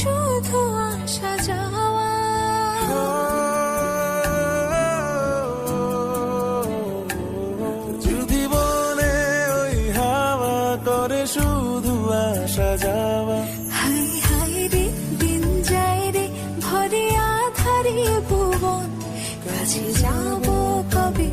শুধু আসা যাওয়া। যদি বলে ওই হাওয়া করে শুধু আসা যাওয়া। হাই হাই রে দিন যায় রে ভরে আধারে ভুবন। কাছে যাব কবে?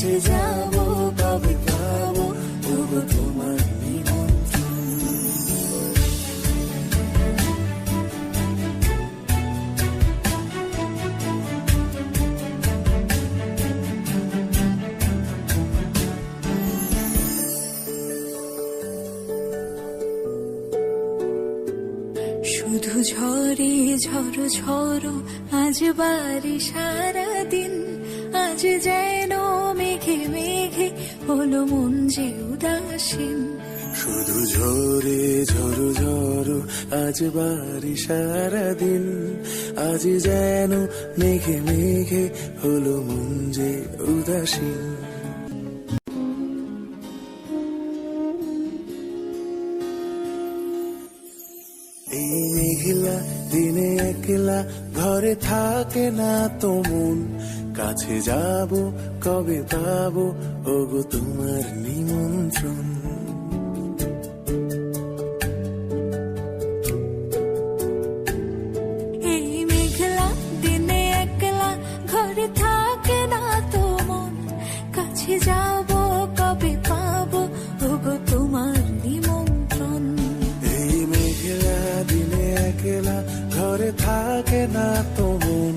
কাছে যাব কবে পাবো ওগো তোমার শুধু ঝরে ঝড়ো ঝড়ো আজ বাড়ি সারা দিন আজ যেন মেঘে মেঘে হলো মন যে উদাসীন। শুধু ঝরে ঝড়ো ঝড়ো আজ বাড়ি সারাদিন। আজ যেন মেঘে মেঘে হলো মন যে উদাসীন। এই মেঘলা দিনে একলা ঘরে থাকে না তো কাছে যাব কবে পাবো? ওগো তোমার নিমন্ত্রণ। এই মেঘলা দিনে একলা ঘরে থাকে না তো মন। কাছে যাব কবে পাবো? ওগো তোমার নিমন্ত্রণ। এই মেঘলা দিনে একলা ঘরে থাকে না তো মন।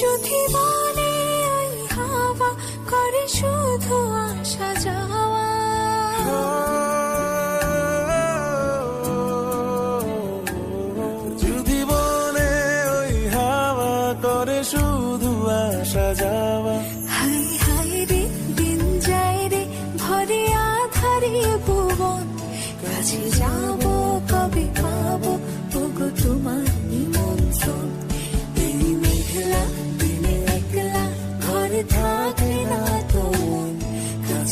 যদি বলে হাওয়া করে শুধু আসা যাওয়া।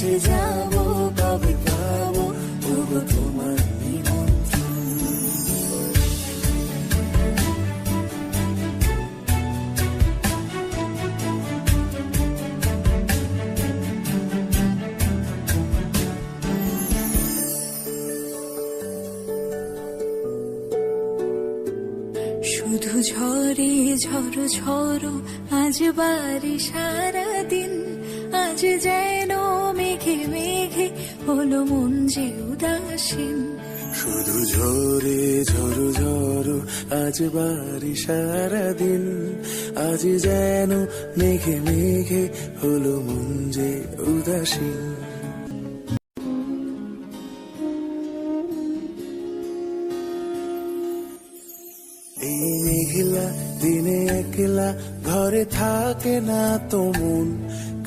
কাছে যাব কবে পাবো ওগো তোমার শুধু ঝরে ঝড়ো ঝড়ো আজ বাড়ি সারা দিন আজ যেন মেঘে মেঘে হলো মন যে উদাসীন। শুধু ঝরে ঝড়ো ঝড়ো আজ বাড়ি সারাদিন আজ যেন মেঘে মেঘে হলো মন যে উদাসীন। এই মেঘলা দিনে একলা ঘরে থাকে না তো মন।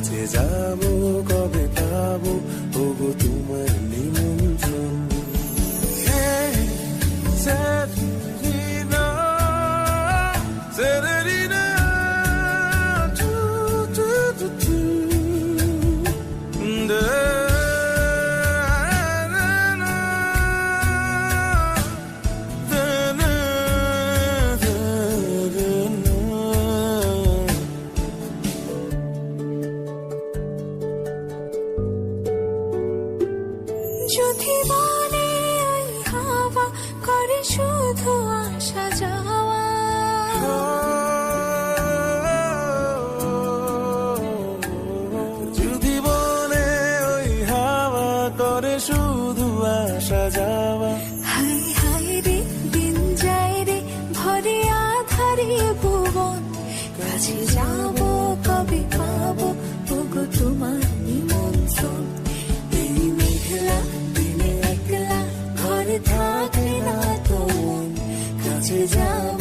কাছে যাব যদি বলে হাওয়া করে শুধু আসা যাওয়া। যদি বলে ওই হাওয়া করে শুধু আসা যাওয়া। হাই হাই রে দিন যায় রে ভরে আধারে ভুবন। কাছে যাব কবে পাবো ওগো তোমার নিমন্ত্রণ। এই মেঘলা যাব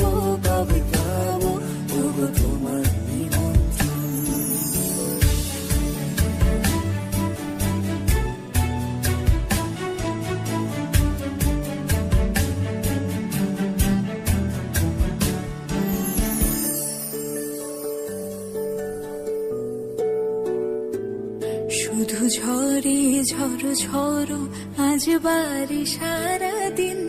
শুধু ঝরে ঝড়ো ঝড়ো আজ বাড়ি সারাদিন।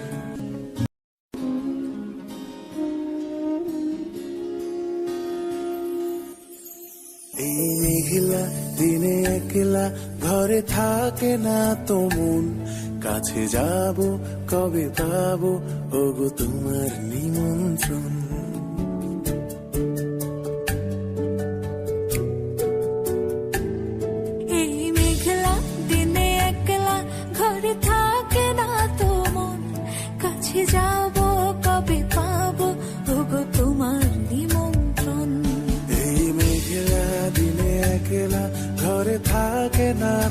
ঘরে থাকে না তো মন। কাছে যাব কবে পাবো? ওগো তোমার নিমন্ত্রণ। দিনে একলা ঘরে থাকে না তো কাছে যাব কবে পাবো? তোমার নিমন্ত্রণ। এই মেঘলা দিনে একলা ঘরে থাকে না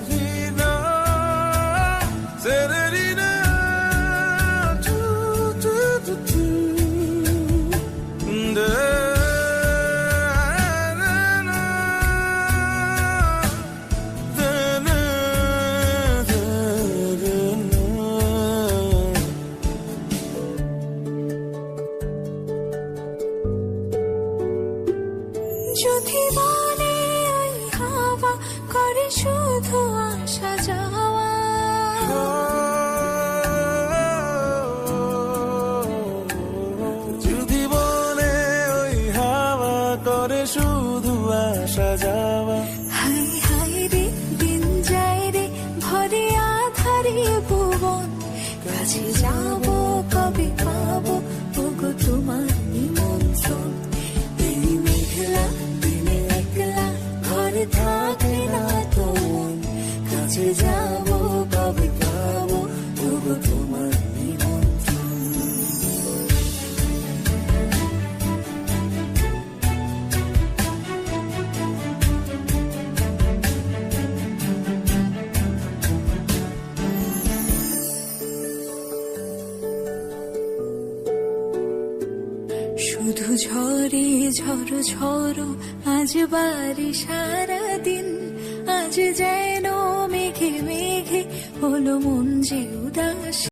কাছে যাব কবে পাবো ওগো তোমার নিমন্ত্রণ এই মেঘলা দিনে একলা ঘরে তো কাছে যাব কবে পাবো ওগো তোমার ঝড় ঝড় ঝড়ো আজ বাড়ি সারাদিন আজ যেন মেঘে মেঘে হলো মন যে উদাস।